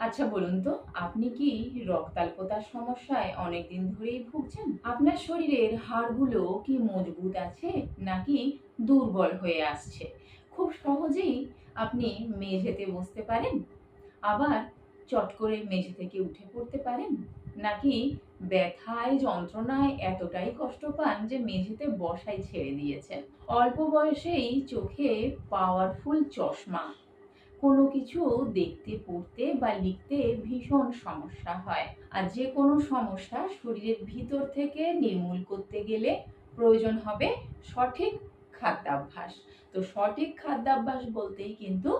আচ্ছা বলুন তো, আপনি কি রক্তাল্পতার সমস্যায় অনেকদিন ধরেই ভুগছেন? আপনার শরীরের হাড়গুলো কি মজবুত আছে নাকি দুর্বল হয়ে আসছে? খুব সহজেই আপনি মেঝেতে বসতে পারেন, আবার চট করে মেঝে থেকে উঠে পড়তে পারেন। নাকি ব্যথায়, যন্ত্রণায় এতটাই কষ্ট পান যে মেঝেতে বসাই ছেড়ে দিয়েছেন? অল্প বয়সেই চোখে পাওয়ারফুল চশমা কোনো কিছু দেখতে, পড়তে বা লিখতে ভীষণ সমস্যা হয়। আর যে কোনো সমস্যা শরীরের ভিতর থেকে নির্মূল করতে গেলে প্রয়োজন হবে সঠিক খাদ্যাভ্যাস। তো সঠিক খাদ্যাভ্যাস বলতেই কিন্তু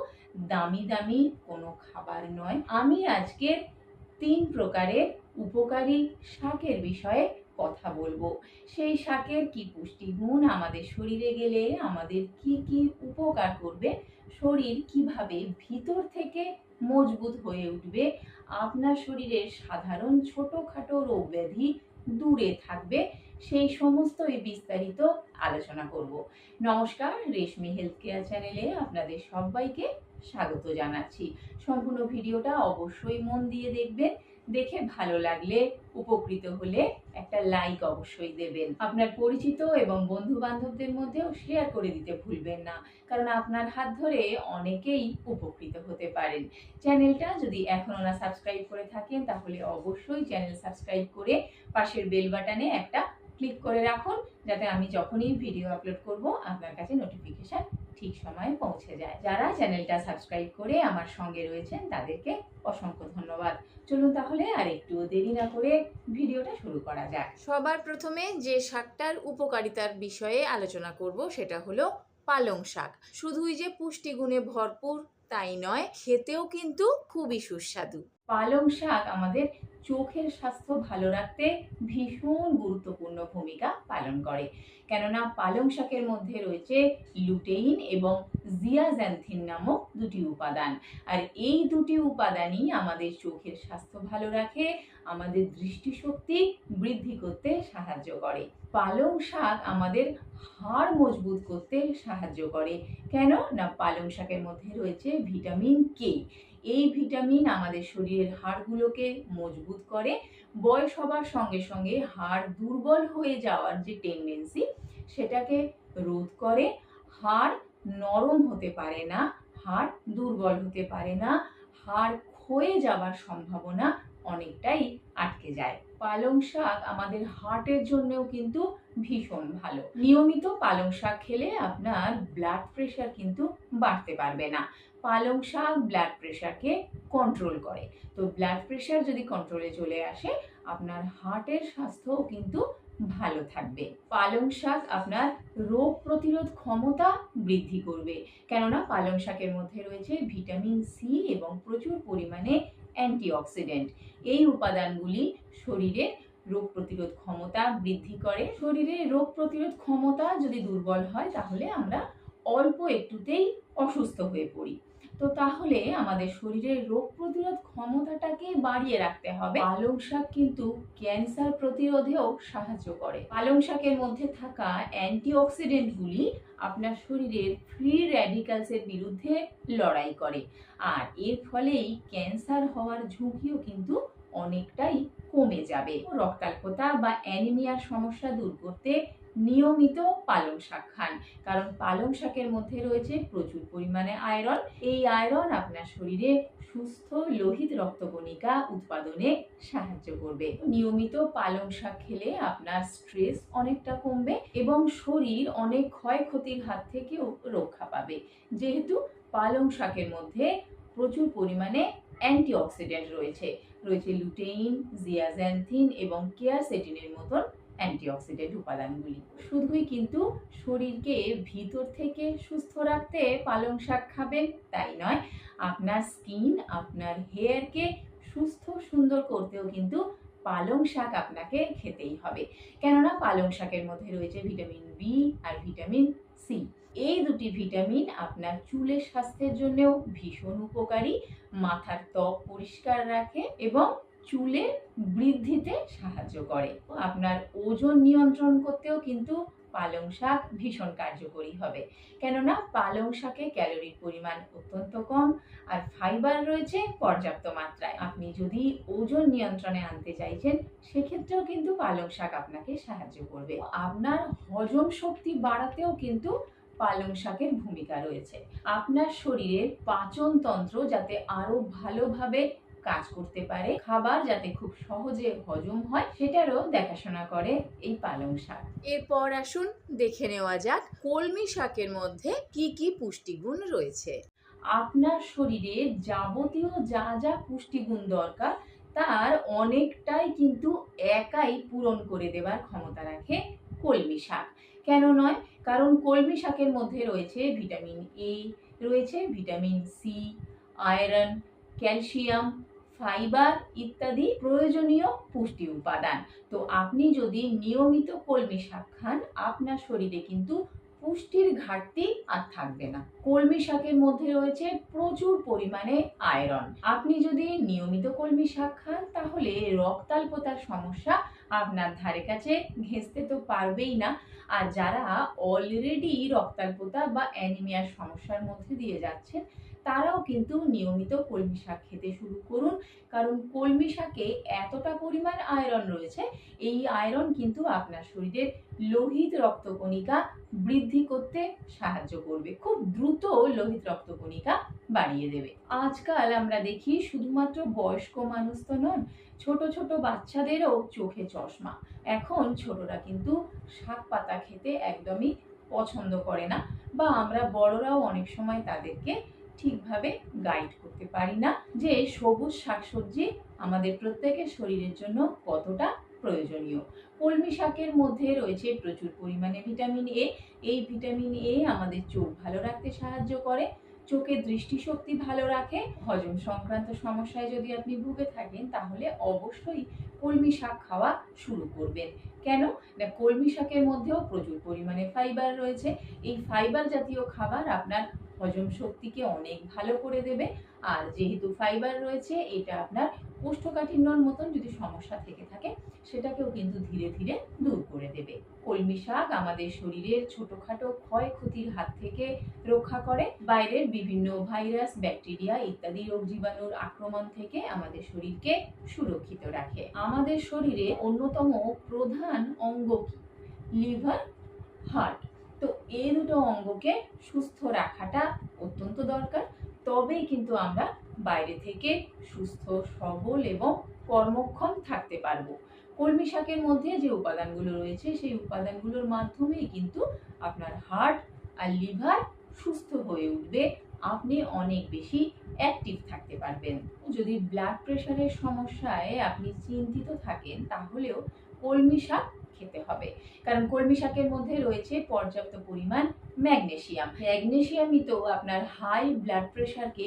দামি দামি কোনো খাবার নয়। আমি আজকে তিন প্রকারের উপকারী শাকের বিষয়ে কথা বলব। সেই শাকের কি পুষ্টিগুণ আমাদের শরীরে গেলে আমাদের কি কি উপকার করবে? শরীর কীভাবে ভিতর থেকে মজবুত হয়ে উঠবে? আপনার শরীরের সাধারণ ছোটোখাটো রোগ ব্যাধি দূরে থাকবে। সেই সমস্তই বিস্তারিত আলোচনা করব। নমস্কার, রেশমি হেলথ কেয়ার চ্যানেলে আপনাদের সবাইকে স্বাগত জানাচ্ছি। সম্পূর্ণ ভিডিওটা অবশ্যই মন দিয়ে দেখবেন। দেখে ভালো লাগলে উপকৃত হলে একটা লাইক অবশ্যই দেবেন। আপনার পরিচিত এবং বন্ধু বান্ধবদের মধ্যেও শেয়ার করে দিতে ভুলবেন না, কারণ আপনার হাত ধরে অনেকেই উপকৃত হতে পারেন। চ্যানেলটা যদি এখনও না সাবস্ক্রাইব করে থাকেন, তাহলে অবশ্যই চ্যানেল সাবস্ক্রাইব করে পাশের বেল বাটনে একটা ক্লিক করে রাখুন, যাতে আমি যখনই ভিডিও আপলোড করব, আপনার কাছে নোটিফিকেশান ঠিক সময়ে পৌঁছে যায়। যারা চ্যানেলটা সাবস্ক্রাইব করে আমার সঙ্গে রয়েছেন, তাদেরকে অসংখ্য ধন্যবাদ। চলুন তাহলে আর একটু দেরি না করে ভিডিওটা শুরু করা যাক। সবার প্রথমে যে শাকটার উপকারিতার বিষয়ে আলোচনা করব, সেটা হলো পালং শাক। শুধুই যে পুষ্টিগুণে ভরপুর তাই নয়, খেতেও কিন্তু খুবই সুস্বাদু। পালং শাক আমাদের চোখের স্বাস্থ্য ভালো রাখতে ভীষণ গুরুত্বপূর্ণ ভূমিকা পালন করে। কেননা পালং শাকের মধ্যে রয়েছে লুটেইন এবং জিয়াজ্যান্থিন নামক দুটি উপাদান। আর এই দুটি উপাদানই আমাদের চোখের স্বাস্থ্য ভালো রাখে, আমাদের দৃষ্টিশক্তি বৃদ্ধি করতে সাহায্য করে। পালং শাক আমাদের হাড় মজবুত করতে সাহায্য করে। কেন? না, পালং শাকের মধ্যে রয়েছে ভিটামিন কে। এই ভিটামিন আমাদের শরীরের হাড়গুলোকে মজবুত করে, বয়স হবার সঙ্গে সঙ্গে হাড় দুর্বল হয়ে যাওয়ার যে টেন্ডেন্সি সেটাকে রোধ করে হাড় নরম হতে পারে না, হাড় দুর্বল হতে পারে না, হাড় ক্ষয়ে যাবার সম্ভাবনা অনেকটাই আটকে যায়। পালং শাক আমাদের হার্টের জন্যও কিন্তু ভীষণ ভালো। নিয়মিত পালং শাক খেলে আপনার ব্লাড প্রেশার কিন্তু বাড়তে পারবে না। পালং শাক ব্লাড প্রেশারকে কন্ট্রোল করে। তো ব্লাড প্রেশার যদি কন্ট্রোলে চলে আসে, আপনার হার্টের স্বাস্থ্যও কিন্তু ভালো থাকবে। পালং শাক আপনার রোগ প্রতিরোধ ক্ষমতা বৃদ্ধি করবে। কেননা পালং শাকের মধ্যে রয়েছে ভিটামিন সি এবং প্রচুর পরিমাণে অ্যান্টিঅক্সিডেন্ট। এই উপাদানগুলি শরীরের রোগ প্রতিরোধ ক্ষমতা বৃদ্ধি করে। শরীরে রোগ প্রতিরোধ ক্ষমতা যদি দুর্বল হয়, তাহলে আমরা অল্প একটুতেই অসুস্থ হয়ে পড়ি। তো তাহলে আমাদের শরীরের রোগ প্রতিরোধ ক্ষমতাটাকে বাড়িয়ে রাখতে হবে। পালং শাক কিন্তু ক্যান্সার প্রতিরোধেও সাহায্য করে। পালং শাকের মধ্যে থাকা অ্যান্টিঅক্সিডেন্টগুলি আপনার শরীরের ফ্রি র্যাডিক্যালসের বিরুদ্ধে লড়াই করে। আর এর ফলেই ক্যান্সার হওয়ার ঝুঁকিও কিন্তু অনেকটাই কমে যাবে। রক্তাল্পতা বা অ্যানিমিয়ার সমস্যা দূর করতে নিয়মিত পালং শাক খান। কারণ পালং শাকের মধ্যে রয়েছে প্রচুর পরিমাণে আয়রন। এই আয়রন আপনার শরীরে সুস্থ লোহিত রক্তকণিকা উৎপাদনে সাহায্য করবে। নিয়মিত পালং শাক খেলে আপনার স্ট্রেস অনেকটা কমবে এবং শরীর অনেক ক্ষয়ক্ষতির হাত থেকেও রক্ষা পাবে। যেহেতু পালং শাকের মধ্যে প্রচুর পরিমাণে অ্যান্টিঅক্সিডেন্ট রয়েছে। রয়েছে লুটেইন জিয়াজ্যান্থিন এবং কেয়ারসেটিনের মতন অ্যান্টিঅক্সিডেন্ট উপাদানগুলি। শুধুই কিন্তু শরীরকে ভিতর থেকে সুস্থ রাখতে পালং শাক খাবেন, তাই নয়, আপনার স্কিন, আপনার হেয়ারকে সুস্থ সুন্দর করতেও কিন্তু পালং শাক আপনাকে খেতেই হবে। কেননা পালং শাকের মধ্যে রয়েছে ভিটামিন বি আর ভিটামিন সি এই দুটি ভিটামিন আপনার চুলের স্বাস্থ্যের জন্যও ভীষণ উপকারী, মাথার ত্বক পরিষ্কার রাখে এবং চুলের বৃদ্ধিতে সাহায্য করে। আপনার ওজন নিয়ন্ত্রণ করতেও কিন্তু পালং শাক ভীষণ কার্যকরী হবে। কেননা পালং শাকে ক্যালোরির পরিমাণ অত্যন্ত কম আর ফাইবার রয়েছে পর্যাপ্ত মাত্রায়। আপনি যদি ওজন নিয়ন্ত্রণে আনতে চাইছেন, সেক্ষেত্রেও কিন্তু পালং শাক আপনাকে সাহায্য করবে। আপনার হজম শক্তি বাড়াতেও কিন্তু পালং শাকের ভূমিকা রয়েছে। আপনার শরীরের পাচন তন্ত্র যাতে আরও ভালোভাবে কাজ করতে পারে। খাবার যাতে খুব সহজে হজম হয় সেটারও দেখাশোনা করে এই পালং শাক। এরপর আসুন দেখে নেওয়া যাক কলমি শাকের মধ্যে কি কি পুষ্টিগুণ রয়েছে। আপনার শরীরে যাবতীয় যা যা পুষ্টিগুণ দরকার তার অনেকটাই কিন্তু একাই পূরণ করে দেওয়ার ক্ষমতা রাখে কলমি শাক। কেন নয়? কারণ কলমি শাকের মধ্যে রয়েছে ভিটামিন এ রয়েছে vitamin C iron calcium fibre ইত্যাদি প্রয়োজনীয় পুষ্টি উপাদান। তো আপনি যদি নিয়মিত কলমি শাক খান, আপনার শরীরে কিন্তু পুষ্টির ঘাটতি আর থাকবে না। কলমি শাকের মধ্যে রয়েছে প্রচুর পরিমাণে আয়রন। আপনি যদি নিয়মিত কলমি শাক খান, তাহলে রক্তাল্পতার সমস্যা আপনার ধারে কাছে ঘেঁচতে তো পারবেই না। আর যারা অলরেডি রক্তাল্পতা বা অ্যানিমিয়ার সমস্যার মধ্যে দিয়ে যাচ্ছেন তারাও কিন্তু নিয়মিত কলমি শাক খেতে শুরু করুন। কারণ কলমি শাকে এতটা পরিমাণ আয়রন রয়েছে, এই আয়রন কিন্তু আপনার শরীরের লোহিত রক্তকণিকা বৃদ্ধি করতে সাহায্য করবে। খুব দ্রুত লোহিত রক্তকণিকা বাড়িয়ে দেবে। আজকাল আমরা দেখি শুধুমাত্র বয়স্ক মানুষ তো নন, ছোট ছোট বাচ্চাদেরও চোখে চশমা। এখন ছোটরা কিন্তু শাক পাতা খেতে একদমই পছন্দ করে না, বা আমরা বড়রাও অনেক সময় তাদেরকে ঠিকভাবে গাইড করতে পারি না যে সবুজ শাকসবজি আমাদের প্রত্যেকের শরীরের জন্য কতটা প্রয়োজনীয়। কলমি শাকের মধ্যে রয়েছে প্রচুর পরিমাণে ভিটামিন এ এই ভিটামিন এ আমাদের চোখ ভালো রাখতে সাহায্য করে, চোখের দৃষ্টিশক্তি ভালো রাখে। হজম সংক্রান্ত সমস্যায় যদি আপনি ভুগে থাকেন, তাহলে অবশ্যই কলমি শাক খাওয়া শুরু করবেন। কেন? না, কলমি শাকের মধ্যেও প্রচুর পরিমাণে ফাইবার রয়েছে। এই ফাইবার জাতীয় খাবার আপনার হজম শক্তিকে অনেক ভালো করে দেবে। আর যেহেতু ফাইবার রয়েছে, এটা আপনার কোষ্ঠকাঠিন্যর মতন যদি সমস্যা থেকে থাকে, সেটাকেও কিন্তু ধীরে ধীরে দূর করে দেবে। কলমি শাক আমাদের শরীরের ছোটখাটো ক্ষয়ক্ষতির হাত থেকে রক্ষা করে। বাইরের বিভিন্ন ভাইরাস, ব্যাকটেরিয়া ইত্যাদি রোগ জীবাণুর আক্রমণ থেকে আমাদের শরীরকে সুরক্ষিত রাখে। আমাদের শরীরে অন্যতম প্রধান অঙ্গ কি? Liver, heart. তো এই দুটো অঙ্গকে সুস্থ রাখাটা অত্যন্ত দরকার। তবেই কিন্তু আমরা বাইরে থেকে সুস্থ, সবল এবং কর্মক্ষম থাকতে পারব। কলমি শাকের মধ্যে যে উপাদানগুলো রয়েছে, সেই উপাদানগুলোর মাধ্যমেই কিন্তু আপনার হার্ট আর লিভার সুস্থ হয়ে উঠবে। আপনি অনেক বেশি অ্যাক্টিভ থাকতে পারবেন। যদি ব্লাড প্রেশারের সমস্যায় আপনি চিন্তিত থাকেন, তাহলেও কলমি শাক খেতে হবে। কারণ কলমি শাকের মধ্যে রয়েছে পর্যাপ্ত পরিমাণ ম্যাগনেশিয়াম। ম্যাগনেশিয়ামই তো আপনার হাই ব্লাড প্রেশারকে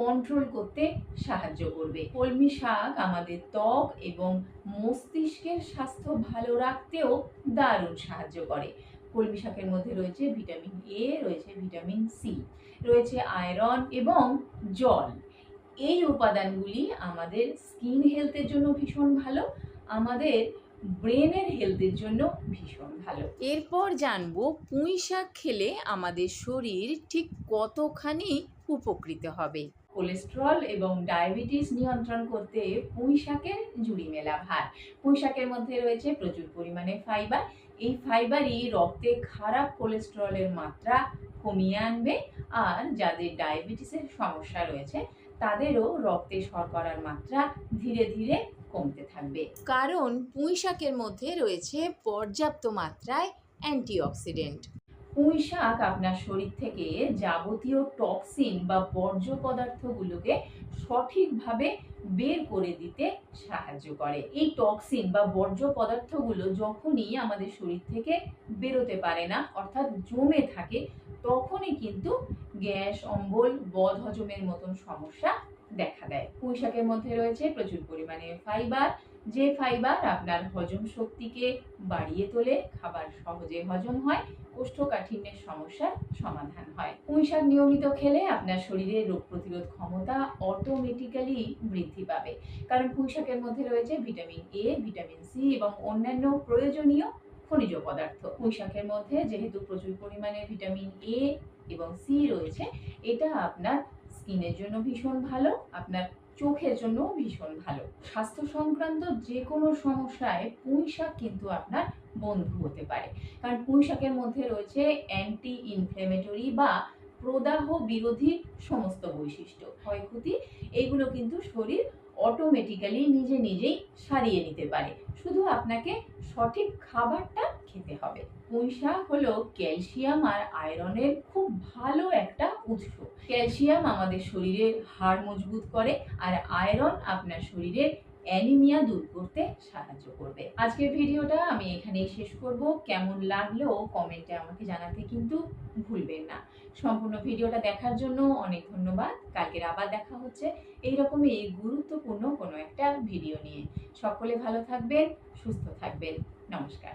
কন্ট্রোল করতে সাহায্য করবে। কলমি শাক আমাদের ত্বক এবং মস্তিষ্কের স্বাস্থ্য ভালো রাখতেও দারুণ সাহায্য করে। কলমি শাকের মধ্যে রয়েছে ভিটামিন এ রয়েছে ভিটামিন সি রয়েছে আয়রন এবং জল। এই উপাদানগুলি আমাদের স্কিন হেলথের জন্য ভীষণ ভালো। আমাদের ব্রেনের হেলথের জন্য ভীষণ ভালো। এরপর জানব পুঁই শাক খেলে আমাদের শরীর ঠিক কতখানি উপকৃত হবে। কোলেস্ট্রল এবং ডায়াবেটিস নিয়ন্ত্রণ করতে পুঁই শাকের জুড়ি মেলা ভার। পুঁই শাকের মধ্যে রয়েছে প্রচুর পরিমাণে ফাইবার। এই ফাইবারই রক্তে খারাপ কোলেস্ট্রলের মাত্রা কমিয়ে আনবে আর যাদের ডায়াবেটিসের সমস্যা রয়েছে তাদেরও রক্তে শর্করার মাত্রা ধীরে ধীরে কমতে থাকবে। কারণ পুঁই শাকের মধ্যে রয়েছে পর্যাপ্ত মাত্রায় অ্যান্টিঅক্সিডেন্ট। পুঁই শাক আপনার শরীর থেকে যাবতীয় টক্সিন বা বর্জ্য পদার্থগুলোকে সঠিকভাবে বের করে দিতে সাহায্য করে। এই টক্সিন বা বর্জ্য পদার্থগুলো যখনই আমাদের শরীর থেকে বেরোতে পারে না অর্থাৎ জমে থাকে তখনই কিন্তু গ্যাস অম্বল বদ হজমের মতন সমস্যা দেখা দেয়। পুঁই শাকের মধ্যে রয়েছে প্রচুর পরিমাণে ফাইবার যে ফাইবার আপনার হজম শক্তিকে বাড়িয়ে তোলে, খাবার সহজে হজম হয়, কোষ্ঠকাঠিন্যের সমস্যার সমাধান হয়। পুঁই শাক নিয়মিত খেলে আপনার শরীরে রোগ প্রতিরোধ ক্ষমতা অটোমেটিক্যালি বৃদ্ধি পাবে। কারণ পুঁই শাকের মধ্যে রয়েছে ভিটামিন এ ভিটামিন সি এবং অন্যান্য প্রয়োজনীয় খনিজ পদার্থ। পুঁই শাকের মধ্যে যেহেতু প্রচুর পরিমাণে ভিটামিন এ এবং সি রয়েছে, এটা আপনার স্কিনের জন্য ভীষণ ভালো, আপনার চোখের জন্য ভীষণ ভালো। স্বাস্থ্য সংক্রান্ত যে কোনো সমস্যায় পুঁই শাক কিন্তু আপনার বন্ধু হতে পারে। কারণ পুঁই শাকের মধ্যে রয়েছে অ্যান্টি ইনফ্লেমেটরি বা প্রদাহ বিরোধী সমস্ত বৈশিষ্ট্য। ক্ষয়ক্ষতি, এগুলো কিন্তু শরীর অটোমেটিক্যালি নিজে নিজেই সারিয়ে নিতে পারে। শুধু আপনাকে সঠিক খাবারটা খেতে হবে। পুঁই হলো ক্যালসিয়াম আর আয়রনের খুব ভালো একটা উৎস। ক্যালসিয়াম আমাদের শরীরের হাড় মজবুত করে আর আয়রন আপনার শরীরের অ্যানিমিয়া দূর করতে সাহায্য করবে। আজকের ভিডিওটা আমি এখানেই শেষ করব। কেমন লাগল কমেন্টে আমাকে জানাতে কিন্তু ভুলবেন না। সম্পূর্ণ ভিডিওটা দেখার জন্য অনেক ধন্যবাদ। কালকের আবার দেখা হচ্ছে এইরকমই গুরুত্বপূর্ণ কোনো একটা ভিডিও নিয়ে। সকলে ভালো থাকবেন, সুস্থ থাকবেন। নমস্কার।